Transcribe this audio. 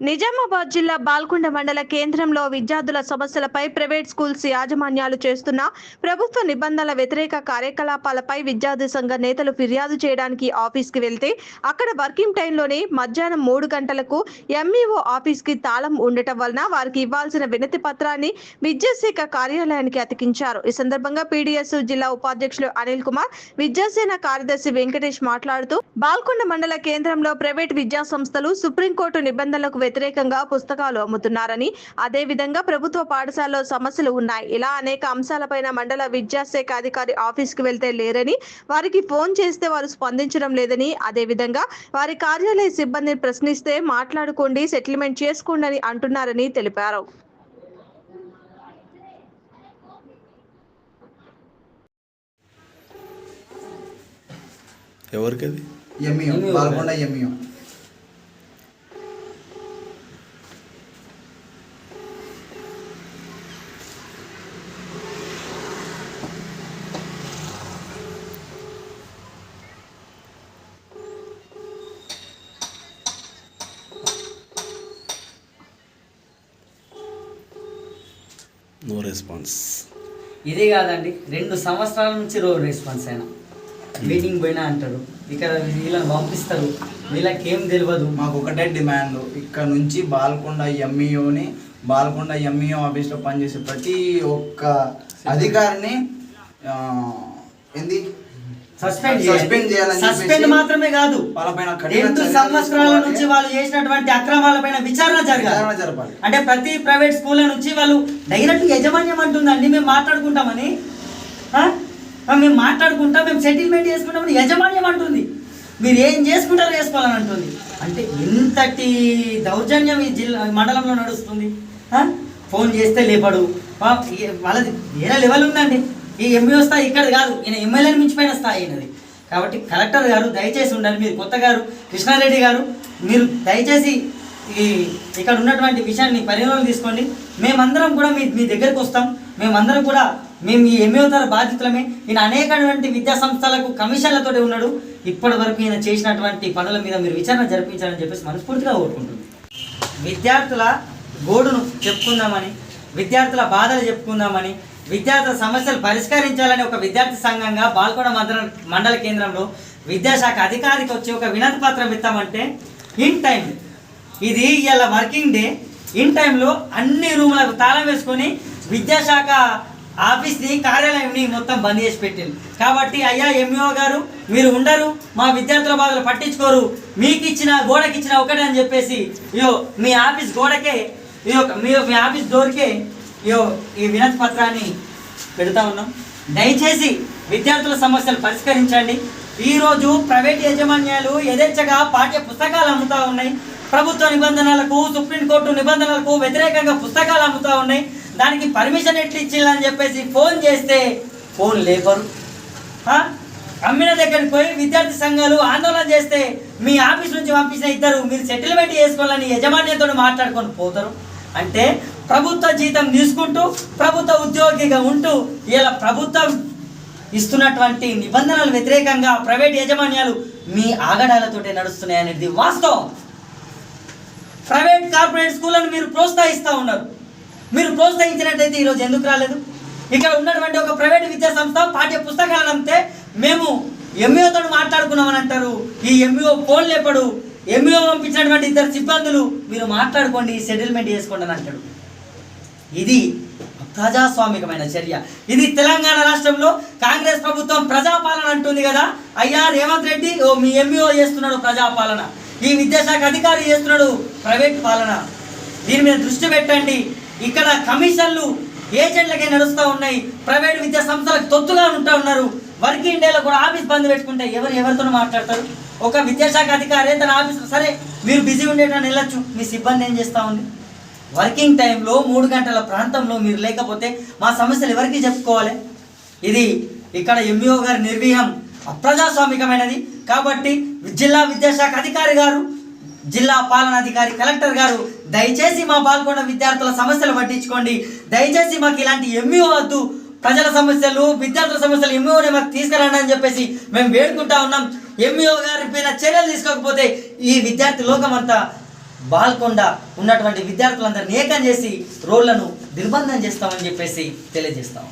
నిజామాబాద్ జిల్లా బాల్కొండ మండల కేంద్రంలో విద్యార్థుల సమస్యలపై ప్రైవేట్ స్కూల్స్ యాజమాన్యాలు చేస్తున్న ప్రభుత్వ నిబంధనల వ్యతిరేక కార్యకలాపాలపై విద్యార్థి సంఘ నేతలు ఫిర్యాదు చేయడానికి ఆఫీస్కి వెళ్తే అక్కడ వర్కింగ్ టైంలోనే మధ్యాహ్నం మూడు గంటలకు ఎంఈఓ ఆఫీస్కి తాళం ఉండటం వలన వారికి ఇవ్వాల్సిన వినతి పత్రాన్ని విద్యాశాఖ కార్యాలయానికి అతికించారు. ఈ సందర్భంగా పీడీఎస్ జిల్లా ఉపాధ్యక్షులు అనిల్ కుమార్ విద్యాసేన కార్యదర్శి వెంకటేష్ మాట్లాడుతూ బాల్కొండ మండల కేంద్రంలో ప్రైవేట్ విద్యా సంస్థలు సుప్రీంకోర్టు నిబంధనలకు వ్యతిరేకంగా పుస్తకాలు అమ్ముతున్నారని అదే విధంగా ప్రభుత్వ పాఠశాలలో సమస్యలు ఉన్నాయి. ఇలా అనేక అంశాలపైన మండల విద్యాశాఖ అధికారి ఆఫీస్కి వెళ్తే లేరని వారికి ఫోన్ చేస్తే వారు స్పందించడం లేదని అదే విధంగా వారి కార్యాలయ సిబ్బందిని ప్రశ్నిస్తే మాట్లాడుకోండి సెటిల్మెంట్ చేసుకోండి అని అంటున్నారని తెలిపారు. ఎవరికి అది MEO MEO Balkonda MEO no response ఇదే కాదండి రెండు సంవత్సరాల నుంచి రోడ్ రెస్పాన్స్ అయినా మీటింగ్ పోయినా అంటారు. ఇక్కడ వీళ్ళని పంపిస్తారు. వీళ్ళకి ఏం తెలియదు మాకు ఒకటే డిమాండ్ ఇక్కడ నుంచి బాల్కొండ ఎంఈఓని బాల్కొండ ఎంఈఓ ఆఫీస్లో పనిచేసే ప్రతి ఒక్క అధికారిని ఏంది? సస్పెండ్ సస్పెండ్ చేయాలని సస్పెండ్ మాత్రమే కాదు. వాళ్ళపైన కఠిన రెండు చర్యలు సంవత్సరాల తీసుకోవాలి. నుంచి వాళ్ళు చేసినటువంటి అక్రమాలపైన విచారణ విచారణ జరగాలి జరపాలి. అంటే ప్రతి ప్రైవేట్ స్కూల్ నుంచి వాళ్ళు డైరెక్ట్ యజమాన్యం అంటుందండి మేము మాట్లాడుకుంటామని. ఆ? ఆ, మేము మాట్లాడుకుంటాం మేము సెటిల్మెంట్ చేసుకుంటామని యజమాన్యం అంటుంది. మీరు ఏం చేసుకుంటారో చేసుకోవాలని అంటుంది. అంటే ఇంతటి దౌర్జన్యం ఈ జిల్లా మండలంలో నడుస్తుంది. ఆ? ఫోన్ చేస్తే లేపడు. ఆ, ఏ- వాళ్ళది వేరే లెవెల్ ఉందండి. ఈ ఎంబీఓ స్థాయి ఇక్కడ కాదు. ఈయన ఎమ్మెల్యేని మించిపోయిన స్థాయి అయినది కాబట్టి కలెక్టర్ గారు దయచేసి ఉండాలి మీరు కొత్త గారు కృష్ణారెడ్డి గారు మీరు దయచేసి ఈ ఇక్కడ ఉన్నటువంటి విషయాన్ని పరిగణలో తీసుకోండి. మేమందరం కూడా మీ మీ దగ్గరకు వస్తాం. మేమందరం కూడా మేము ఈ ఎంఏ తర బాధితులమే ఈయన అనేకటువంటి విద్యా సంస్థలకు కమిషన్లతో ఉన్నాడు. ఇప్పటి వరకు ఈయన చేసినటువంటి పనుల మీద మీరు విచారణ జరిపించాలని చెప్పేసి మనస్ఫూర్తిగా కోరుకుంటుంది విద్యార్థుల గోడును చెప్పుకుందామని విద్యార్థుల బాధలు చెప్పుకుందామని విద్యార్థుల సమస్యలు పరిష్కరించాలని ఒక విద్యార్థి సంఘంగా బాల్కొండ మండల మండల కేంద్రంలో విద్యాశాఖ అధికారికి వచ్చి ఒక వినతి పత్రం ఇస్తామంటే ఇన్ టైం. ఇది ఇలా వర్కింగ్ డే. ఇన్ టైంలో అన్ని రూములకు తాళం వేసుకొని విద్యాశాఖ ఆఫీస్ని కార్యాలయంని మొత్తం బంద్ చేసి పెట్టింది. కాబట్టి అయ్యా ఎంఈఓ గారు మీరు ఉండరు మా విద్యార్థుల బాధలు పట్టించుకోరు. మీకు ఇచ్చిన గోడకి ఇచ్చిన ఒకటే అని చెప్పేసి ఇయో మీ ఆఫీస్ గోడకే ఈ యొక్క మీ ఆఫీస్ డోర్కే ఇయో ఈ వినతి పత్రాన్ని పెడతా ఉన్నాం. దయచేసి విద్యార్థుల సమస్యలు పరిష్కరించండి. ఈరోజు ప్రైవేట్ యాజమాన్యాలు యథేచ్ఛగా పాఠ్య పుస్తకాలు అమ్ముతా ఉన్నాయి. ప్రభుత్వ నిబంధనలకు సుప్రీంకోర్టు నిబంధనలకు వ్యతిరేకంగా పుస్తకాలు అమ్ముతా ఉన్నాయి. దానికి పర్మిషన్ ఎట్లా ఇచ్చిందని చెప్పేసి ఫోన్ చేస్తే ఫోన్ లేపరు. అమ్మిన దగ్గరికి పోయి విద్యార్థి సంఘాలు ఆందోళన చేస్తే మీ ఆఫీస్ నుంచి పంపించిన ఇద్దరు మీరు సెటిల్మెంట్ చేసుకోవాలని యజమాన్యంతో మాట్లాడుకొని పోతారు. అంటే ప్రభుత్వ జీతం తీసుకుంటూ ప్రభుత్వ ఉద్యోగిగా ఉంటూ ఇలా ప్రభుత్వం ఇస్తున్నటువంటి నిబంధనలు వ్యతిరేకంగా ప్రైవేట్ యాజమాన్యాలు మీ ఆగడాలతోటే నడుస్తున్నాయి అనేది వాస్తవం. ప్రైవేట్ కార్పొరేట్ స్కూళ్ళను మీరు ప్రోత్సహిస్తూ ఉన్నారు. మీరు ప్రోత్సహించినట్టయితే ఈరోజు ఎందుకు రాలేదు? ఇక్కడ ఉన్నటువంటి ఒక ప్రైవేట్ విద్యా సంస్థ పాఠ్య పుస్తకాలను అమ్మితే మేము ఎంఈఓతో మాట్లాడుకున్నామని అంటారు. ఈ ఎంఈఓ ఫోన్ లేపడు. ఎంఈఓ పంపించినటువంటి ఇద్దరు సిబ్బందులు మీరు మాట్లాడుకోండి సెటిల్మెంట్ చేసుకోండి అని అంటాడు. ఇది ప్రజాస్వామికమైన చర్య. ఇది తెలంగాణ రాష్ట్రంలో కాంగ్రెస్ ప్రభుత్వం ప్రజాపాలన అంటుంది కదా. అయ్యా రేవంత్ రెడ్డి ఓ మీ ఎంఈఓ చేస్తున్నాడు ప్రజాపాలన. ఈ విద్యాశాఖ అధికారి చేస్తున్నాడు ప్రైవేట్ పాలన. దీని మీద దృష్టి పెట్టండి. ఇక్కడ కమిషన్లు ఏజెంట్లకే నడుస్తూ ఉన్నాయి. ప్రైవేట్ విద్యా సంస్థలకు తొత్తుగా ఉంటా ఉన్నారు. వర్కింగ్ డేలో కూడా ఆఫీస్ బంద్ పెట్టుకుంటే ఎవరు ఎవరితో మాట్లాడతారు? ఒక విద్యాశాఖ అధికారి తన ఆఫీస్ సరే మీరు బిజీ ఉండేటని వెళ్ళొచ్చు. మీ సిబ్బంది ఏం చేస్తూ ఉంది? వర్కింగ్ టైంలో మూడు గంటల ప్రాంతంలో మీరు లేకపోతే మా సమస్యలు ఎవరికి చెప్పుకోవాలి? ఇది ఇక్కడ ఎంఈఓ గారి నిర్వీహం అప్రజాస్వామికమైనది. కాబట్టి జిల్లా విద్యాశాఖ అధికారి గారు జిల్లా పాలనాధికారి కలెక్టర్ గారు దయచేసి మా పాల్గొన్న విద్యార్థుల సమస్యలు పట్టించుకోండి. దయచేసి మాకు ఇలాంటి ఎంఈఓ వద్దు. ప్రజల సమస్యలు విద్యార్థుల సమస్యలు ఎంఈఓనే మాకు తీసుకురండి అని చెప్పేసి మేము వేడుకుంటా ఉన్నాం. ఎంఈఓ గారి పైన చర్యలు తీసుకోకపోతే ఈ విద్యార్థి లోకం అంతా బాల్కొండ ఉన్నటువంటి విద్యార్థులందరినీ ఏకం చేసి రోడ్లను నిర్బంధం చేస్తామని చెప్పేసి తెలియజేస్తాం.